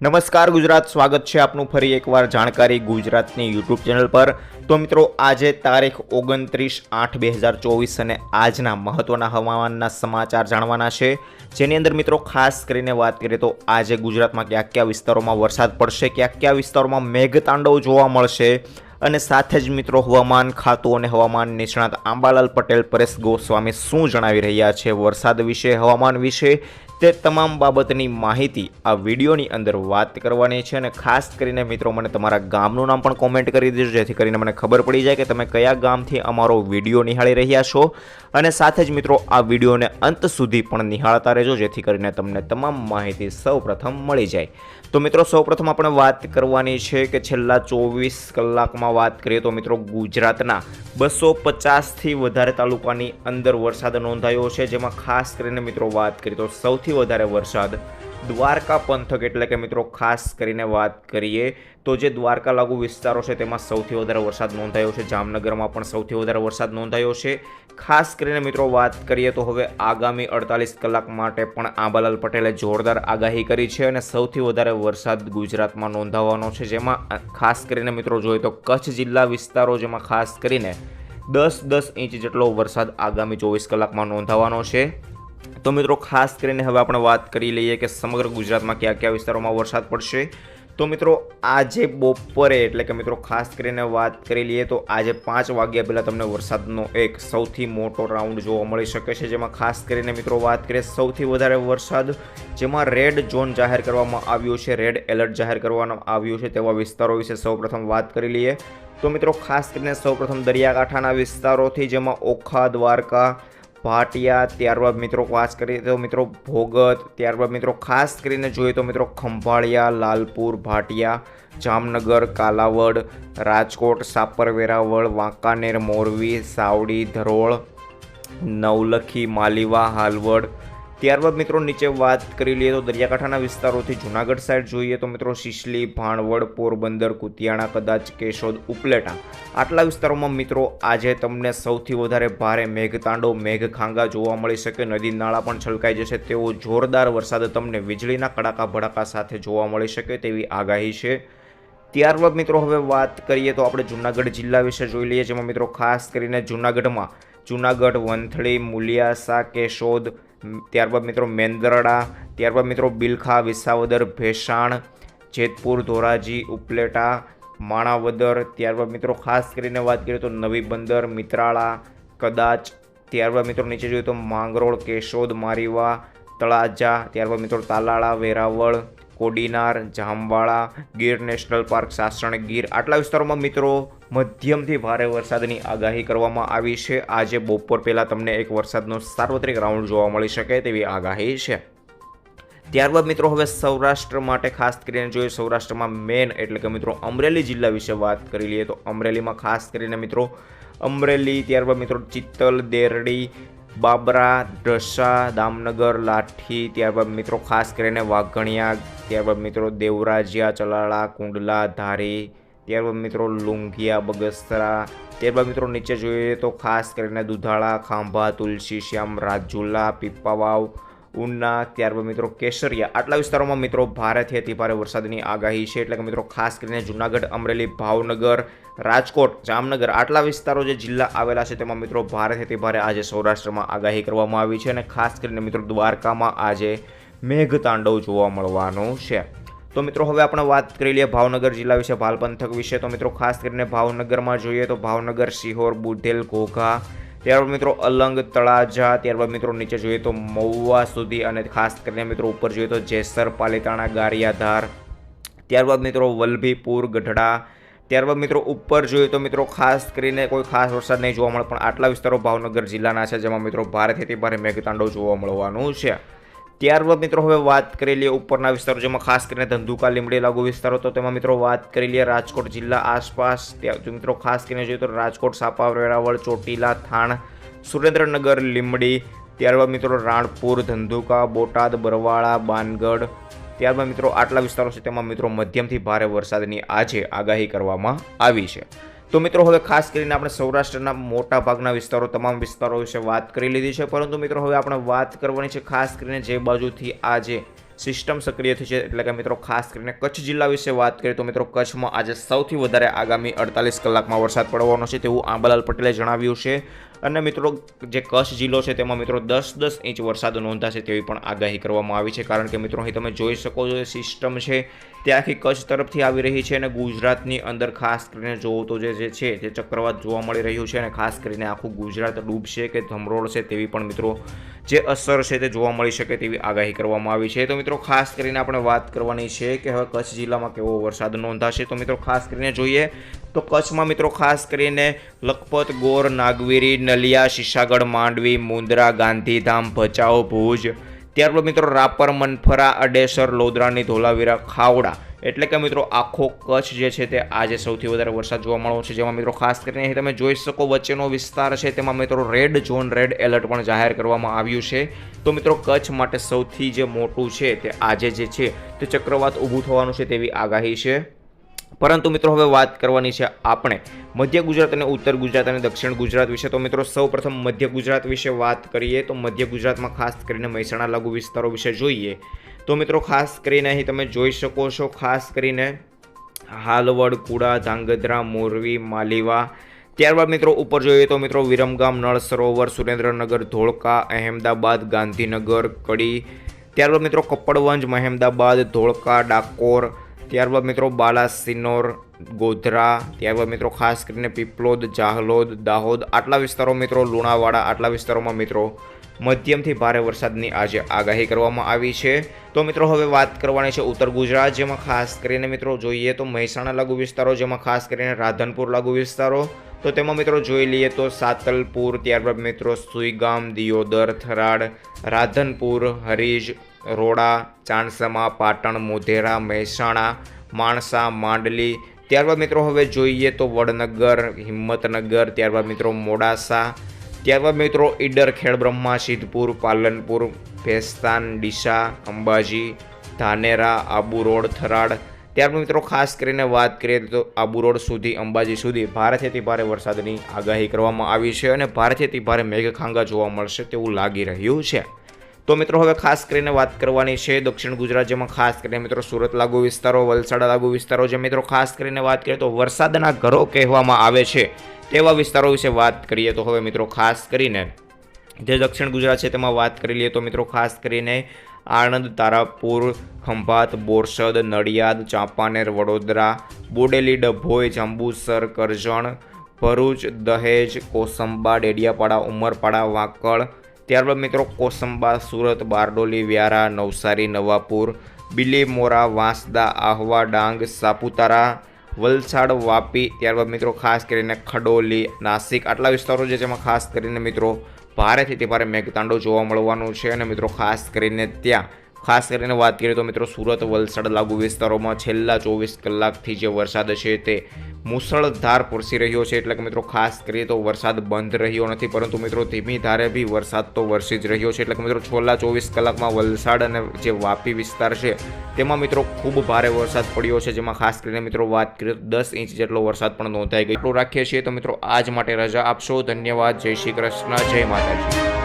નમસ્કાર, ગુજરાત સ્વાગત છે આપનું ફરી એકવાર જાણકારી ગુજરાતની યુટ્યુબ ચેનલ પર. તો મિત્રો, આજે તારીખ ઓગણત્રીસ આઠ બે હજાર ચોવીસ અને આજના મહત્ત્વના હવામાનના સમાચાર જાણવાના છે. જેની અંદર મિત્રો, ખાસ કરીને વાત કરીએ તો આજે ગુજરાતમાં કયા કયા વિસ્તારોમાં વરસાદ પડશે, કયા કયા વિસ્તારોમાં મેઘતાંડવ જોવા મળશે અને સાથે જ મિત્રો, હવામાન ખાતું અને હવામાન નિષ્ણાત આંબાલાલ પટેલ, પરેશ ગોસ્વામી શું જણાવી રહ્યા છે વરસાદ વિશે, હવામાન વિશે તે તમામ બાબતની માહિતી આ વિડીયોની અંદર વાત કરવાની છે અને ખાસ કરીને મિત્રો મને તમારા ગામનું નામ પણ કોમેન્ટ કરી દેજો, જેથી કરીને મને ખબર પડી જાય કે તમે કયા ગામથી અમારો વીડિયો નિહાળી રહ્યા છો. અને સાથે જ મિત્રો આ વિડીયોને અંત સુધી પણ નિહાળતા રહેજો, જેથી કરીને તમને તમામ માહિતી સૌપ્રથમ મળી જાય. તો મિત્રો સૌપ્રથમ આપણે વાત કરવાની છે કે છેલ્લા ચોવીસ કલાકમાં વાત કરીએ તો મિત્રો ગુજરાતના બસો પચાસથી વધારે તાલુકાની અંદર વરસાદ નોંધાયો છે. જેમાં ખાસ કરીને મિત્રો વાત કરીએ તો સૌથી વધારે વરસાદ દ્વારકા પંથક, એટલે કે મિત્રો ખાસ કરીને વાત કરીએ, તો જે દ્વારકા લાગુ વિસ્તારો છે, તેમાં સૌથી વધારે વરસાદ નોંધાયો છે. જામનગરમાં પણ સૌથી વધારે વરસાદ નોંધાયો છે. ખાસ કરીને મિત્રો વાત કરીએ તો હવે આગામી અડતાલીસ કલાક માટે પણ આંબાલાલ પટેલે જોરદાર આગાહી કરી છે અને સૌથી વધારે વરસાદ ગુજરાતમાં નોંધાવાનો છે. જેમાં ખાસ કરીને મિત્રો જોઈએ તો કચ્છ જિલ્લા વિસ્તારો, જેમાં ખાસ કરીને દસ દસ ઇંચ જેટલો વરસાદ આગામી ચોવીસ કલાકમાં નોંધાવાનો છે. તો મિત્રો, ખાસ કરીને હવે આપણે વાત કરી લઈએ કે સમગ્ર ગુજરાતમાં કયા કયા વિસ્તારોમાં વરસાદ પડશે. તો મિત્રો, આજે બપોરે, એટલે કે મિત્રો, ખાસ કરીને વાત કરી લઈએ તો આજે પાંચ વાગ્યા પહેલાં તમને વરસાદનો એક સૌથી મોટો રાઉન્ડ જોવા મળી શકે છે. જેમાં ખાસ કરીને મિત્રો વાત કરીએ સૌથી વધારે વરસાદ, જેમાં રેડ ઝોન જાહેર કરવામાં આવ્યો છે. રેડ એલર્ટ જાહેર કરવામાં આવ્યું છે તેવા વિસ્તારો વિશે સૌપ્રથમ વાત કરી લઈએ. તો મિત્રો, ખાસ કરીને સૌપ્રથમ દરિયાકાંઠાના વિસ્તારોથી, જેમાં ઓખા, દ્વારકા ભાટિયા, ત્યારબાદ મિત્રો ખાસ કરીએ તો મિત્રો ભોગત, ત્યારબાદ મિત્રો ખાસ કરીને જોઈએ તો મિત્રો ખંભાળિયા, લાલપુર, ભાટિયા, જામનગર, કાલાવડ, રાજકોટ સાપર વેરાવળ વાંકાનેર, મોરબી, સાવડી, ધરોળ, નવલખી, માલીવા, હાલવડ ત્યારબાદ મિત્રો નીચે વાત કરી લઈએ તો દરિયાકાંઠાના વિસ્તારોથી જુનાગઢ સાઈડ જોઈએ તો મિત્રો શિશલી, ભાણવડ, પોરબંદર, કુતિયાણા, કદાચ કેશોદ, ઉપલેટા આટલા વિસ્તારોમાં મિત્રો આજે તમને સૌથી વધારે ભારે મેઘતાંડો, મેઘખાંગા જોવા મળી શકે. નદી, નાળા પણ છલકાઈ જશે. તેવો જોરદાર વરસાદ તમને વીજળીના કડાકા ભડાકા સાથે જોવા મળી શકે તેવી આગાહી છે. ત્યારબાદ મિત્રો હવે વાત કરીએ તો આપણે જુનાગઢ જિલ્લા વિશે જોઈ લઈએ, જેમાં મિત્રો ખાસ કરીને જુનાગઢમાં જુનાગઢ, વંથળી, મુલિયાસા, કેશોદ ત્યારબાદ મિત્રો મેંદરડા, ત્યારબાદ મિત્રો બિલખા, વિસાવદર, ભેસાણ, જેતપુર, ધોરાજી, ઉપલેટા, માણાવદર, ત્યારબાદ મિત્રો ખાસ કરીને વાત કરીએ તો નવી બંદર, મિત્રાળા, કદાચ, ત્યારબાદ મિત્રો નીચે જોઈએ તો માંગરોળ, કેશોદ, મારીવા, તળાજા, ત્યારબાદ મિત્રો તાલાળા, વેરાવળ કોડીનાર, જામવાળા, ગીર નેશનલ પાર્ક, સાસણ ગીર આટલા વિસ્તારોમાં મિત્રો મધ્યમથી ભારે વરસાદની આગાહી કરવામાં આવી છે. આજે બપોર પહેલાં તમને એક વરસાદનો સાર્વત્રિક રાઉન્ડ જોવા મળી શકે તેવી આગાહી છે. ત્યારબાદ મિત્રો હવે સૌરાષ્ટ્ર માટે ખાસ કરીને જોઈએ સૌરાષ્ટ્રમાં મેન એટલે કે મિત્રો અમરેલી જિલ્લા વિશે વાત કરી લઈએ તો અમરેલીમાં ખાસ કરીને મિત્રો અમરેલી, ત્યારબાદ મિત્રો ચિત્તલ, દેરડી બાબરા ઢસા દામનગર, લાઠી, ત્યારબાદ મિત્રો ખાસ કરીને વાઘણિયા, ત્યારબાદ મિત્રો દેવરાજિયા, ચલાળા, કુંડલા, ધારી, ત્યારબાદ મિત્રો લુંઘિયા, બગસરા, ત્યારબાદ મિત્રો નીચે જોઈએ તો ખાસ કરીને દુધાળા, ખાંભા, તુલસી, શ્યામ, રાજુલા, પીપાવાવ ઉના ત્યારબાદ મિત્રો કેસરિયા. આટલા વિસ્તારોમાં મિત્રો ભારેથી અતિ ભારે વરસાદની આગાહી છે. એટલે કે મિત્રો ખાસ કરીને જુનાગઢ, અમરેલી, ભાવનગર, રાજકોટ, જામનગર આટલા વિસ્તારો જે જિલ્લા આવેલા છે તેમાં મિત્રો ભારેથી અતિ ભારે આજે સૌરાષ્ટ્રમાં આગાહી કરવામાં આવી છે અને ખાસ કરીને મિત્રો દ્વારકામાં આજે મેઘતાંડવ જોવા મળવાનું છે. તો મિત્રો હવે આપણે વાત કરી લઈએ ભાવનગર જિલ્લા વિશે ભાલ પંથક વિશે. તો મિત્રો ખાસ કરીને ભાવનગરમાં જોઈએ તો ભાવનગર સિહોર બુધેલ, ઘોઘા ત્યારબાદ મિત્રો અલંગ તળાજા, ત્યારબાદ મિત્રો નીચે જોઈએ તો મહુવા સુધી અને ખાસ કરીને મિત્રો ઉપર જોઈએ તો જેસર, પાલિતાણા, ગારિયાધાર, ત્યારબાદ મિત્રો વલભીપુર, ગઢડા, ત્યારબાદ મિત્રો ઉપર જોઈએ તો મિત્રો ખાસ કરીને કોઈ ખાસ વરસાદ નહીં જોવા મળે, પણ આટલા વિસ્તારો ભાવનગર જિલ્લાના છે, જેમાં મિત્રો ભારેથી ભારે મેઘતાંડવ જોવા મળવાનું છે. ત્યારબાદ મિત્રો હવે વાત કરી લઈએ ઉપરના વિસ્તારો, જેમાં ખાસ કરીને ધંધુકા લીમડી લાગુ વિસ્તારો, તો તેમાં મિત્રો વાત કરી લઈએ રાજકોટ જિલ્લા આસપાસ. ત્યાં મિત્રો ખાસ કરીને જોઈએ તો રાજકોટ, સાપા, વેરાવળ, ચોટીલા, થાણ, સુરેન્દ્રનગર લીમડી ત્યારબાદ મિત્રો રાણપુર, ધંધુકા, બોટાદ, બરવાળા, બાનગઢ, ત્યારબાદ મિત્રો આટલા વિસ્તારો છે, તેમાં મિત્રો મધ્યમથી ભારે વરસાદની આજે આગાહી કરવામાં આવી છે. તો મિત્રો, હવે ખાસ કરીને આપણે સૌરાષ્ટ્રના મોટા ભાગના વિસ્તારો, તમામ વિસ્તારો વિશે વાત કરી લીધી છે. પરંતુ મિત્રો, હવે આપણે વાત કરવાની છે ખાસ કરીને જે બાજુથી આજે સિસ્ટમ સક્રિય થઈ છે. એટલે કે મિત્રો, ખાસ કરીને કચ્છ જિલ્લા વિશે વાત કરીએ તો મિત્રો, કચ્છમાં આજે સૌથી વધારે આગામી અડતાલીસ કલાકમાં વરસાદ પડવાનો છે તેવું આંબાલાલ પટેલે જણાવ્યું છે. અને મિત્રો, જે કચ્છ જિલ્લો છે તેમાં મિત્રો દસ દસ ઇંચ વરસાદ નોંધાશે તેવી પણ આગાહી કરવામાં આવી છે. કારણ કે મિત્રો, અહીં તમે જોઈ શકો છો સિસ્ટમ છે તે આખી કચ્છ તરફથી આવી રહી છે અને ગુજરાતની અંદર ખાસ કરીને જોવો તો જે છે તે ચક્રવાત જોવા મળી રહ્યું છે અને ખાસ કરીને આખું ગુજરાત ડૂબશે કે ધમરોળશે તેવી પણ મિત્રો જે અસર છે તે જોવા મળી શકે તેવી આગાહી કરવામાં આવી છે. તો મિત્રો, ખાસ કરીને આપણે વાત કરવાની છે કે હવે કચ્છ જિલ્લામાં કેવો વરસાદ નોંધાશે. તો મિત્રો, ખાસ કરીને જોઈએ તો કચ્છમાં મિત્રો ખાસ કરીને લખપત, ગોર, નાગવીરી, નલિયા, શિશાગઢ, માંડવી, મુંદ્રા, ગાંધીધામ, ભચાઉ, ભુજ ત્યારબાદ મિત્રો રાપર, મનફરા, અડેસર, લોદરાની ધોલાવીરા, ખાવડા. એટલે કે મિત્રો આખો કચ્છ જે છે તે આજે સૌથી વધારે વરસાદ જોવા મળ્યો છે. જેમાં મિત્રો ખાસ કરીને અહીં તમે જોઈ શકો વચ્ચેનો વિસ્તાર છે તેમાં મિત્રો રેડ ઝોન રેડ એલર્ટ પણ જાહેર કરવામાં આવ્યું છે. તો મિત્રો કચ્છ માટે સૌથી જે મોટું છે તે આજે જે છે તે ચક્રવાત ઊભું થવાનું છે તેવી આગાહી છે. પરંતુ મિત્રો હવે વાત કરવાની છે આપણે મધ્ય ગુજરાત અને ઉત્તર ગુજરાત અને દક્ષિણ ગુજરાત વિશે. તો મિત્રો સૌ પ્રથમ મધ્ય ગુજરાત વિશે વાત કરીએ તો મધ્ય ગુજરાતમાં ખાસ કરીને મહેસાણા લાગુ વિસ્તારો વિશે જોઈએ. તો મિત્રો ખાસ કરીને અહીં તમે જોઈ શકો છો, ખાસ કરીને હાલવડ, કુડા, ધાંગધ્રા મોરવી માલીવા. ત્યારબાદ મિત્રો ઉપર જોઈએ તો મિત્રો વિરમગામ, નળ સરોવર, સુરેન્દ્રનગર, ધોળકા, અહેમદાબાદ, ગાંધીનગર, કડી. ત્યારબાદ મિત્રો કપડવંજ, મહેમદાબાદ, ધોળકા, ડાકોર ત્યારબાદ મિત્રો બાલાસિનોર ગોધરા, ત્યારબાદ મિત્રો ખાસ કરીને પીપલોદ, જાહલોદ, દાહોદ, આટલા વિસ્તારો મિત્રો, લુણાવાડા, આટલા વિસ્તારોમાં મિત્રો મધ્યમથી ભારે વરસાદની આજે આગાહી કરવામાં આવી છે. તો મિત્રો હવે વાત કરવાની છે ઉત્તર ગુજરાત, જેમાં ખાસ કરીને મિત્રો જોઈએ તો મહેસાણા લાગુ વિસ્તારો, જેમાં ખાસ કરીને રાધનપુર લાગુ વિસ્તારો. તો તેમાં મિત્રો જોઈ લઈએ તો સાતલપુર, ત્યારબાદ મિત્રો સુઈગામ, દિયોદર થરાડ રાધનપુર, હરીજ રોડા, ચાણસમા, પાટણ મોધેરા મહેસાણા, માણસા, માંડલી. ત્યારબાદ મિત્રો હવે જોઈએ તો વડનગર, હિંમતનગર, ત્યારબાદ મિત્રો મોડાસા, ત્યારબાદ મિત્રો ઈડર, ખેડબ્રહ્મા, સિદ્ધપુર, પાલનપુર, ભેસ્તાન, ડીસા, અંબાજી, ધાનેરા, આબુ રોડ, થરાડ. ત્યારબાદ મિત્રો ખાસ કરીને વાત કરીએ તો આબુ રોડ સુધી, અંબાજી સુધી ભારેથી ભારે વરસાદની આગાહી કરવામાં આવી છે અને ભારેથી ભારે મેઘખાંગા જોવા મળશે તેવું લાગી રહ્યું છે. તો મિત્રો હવે ખાસ કરીને વાત કરવાની છે દક્ષિણ ગુજરાત જેમાં ખાસ કરીને મિત્રો સુરત લાગુ વિસ્તારો, વલસાડ લાગુ વિસ્તારો જે મિત્રો ખાસ કરીને વાત કરીએ તો વરસાદના ઘરો કહેવામાં આવે છે તેવા વિસ્તારો વિશે વાત કરીએ તો હવે મિત્રો ખાસ કરીને જે દક્ષિણ ગુજરાત છે તેમાં વાત કરી લઈએ તો મિત્રો ખાસ કરીને આણંદ, તારાપુર, ખંભાત, બોરસદ, નડિયાદ, ચાંપાનેર, વડોદરા, બોડેલી, ડભોઈ, જંબુસર, કરજણ, ભરૂચ, દહેજ, કોસંબા, ડેડિયાપાડા, ઉમરપાડા, વાંકળ ત્યારબાદ મિત્રો કોસંબા, સુરત, બારડોલી, વ્યારા, નવસારી, નવાપુર, બિલીમોરા, વાંસદા, આહવા, ડાંગ, સાપુતારા, વલસાડ, વાપી, ત્યારબાદ મિત્રો ખાસ કરીને ખડોલી, નાસિક, આટલા વિસ્તારો છે જેમાં ખાસ કરીને મિત્રો ભારેથી તે ભારે મેઘતાંડો જોવા મળવાનું છે અને મિત્રો ખાસ કરીને ત્યાં ખાસ કરીને વાત કરીએ તો મિત્રો સુરત વલસાડ લાગુ વિસ્તારોમાં છેલ્લા ચોવીસ કલાકથી જે વરસાદ છે તે મુસળધાર પરસી રહ્યો છે. એટલે કે મિત્રો ખાસ કરીએ તો વરસાદ બંધ રહ્યો નથી, પરંતુ મિત્રો ધીમી ધારે બી વરસાદ તો વરસી જ રહ્યો છે. એટલે કે મિત્રો છેલ્લા ચોવીસ કલાકમાં વલસાડ અને જે વાપી વિસ્તાર છે તેમાં મિત્રો ખૂબ ભારે વરસાદ પડ્યો છે. જેમાં ખાસ કરીને મિત્રો વાત કરીએ તો દસ ઇંચ જેટલો વરસાદ પણ નોંધાઈ ગયો. રાખીએ છીએ તો મિત્રો આજ માટે રજા આપશો. ધન્યવાદ. જય શ્રી કૃષ્ણ. જય માતાજી.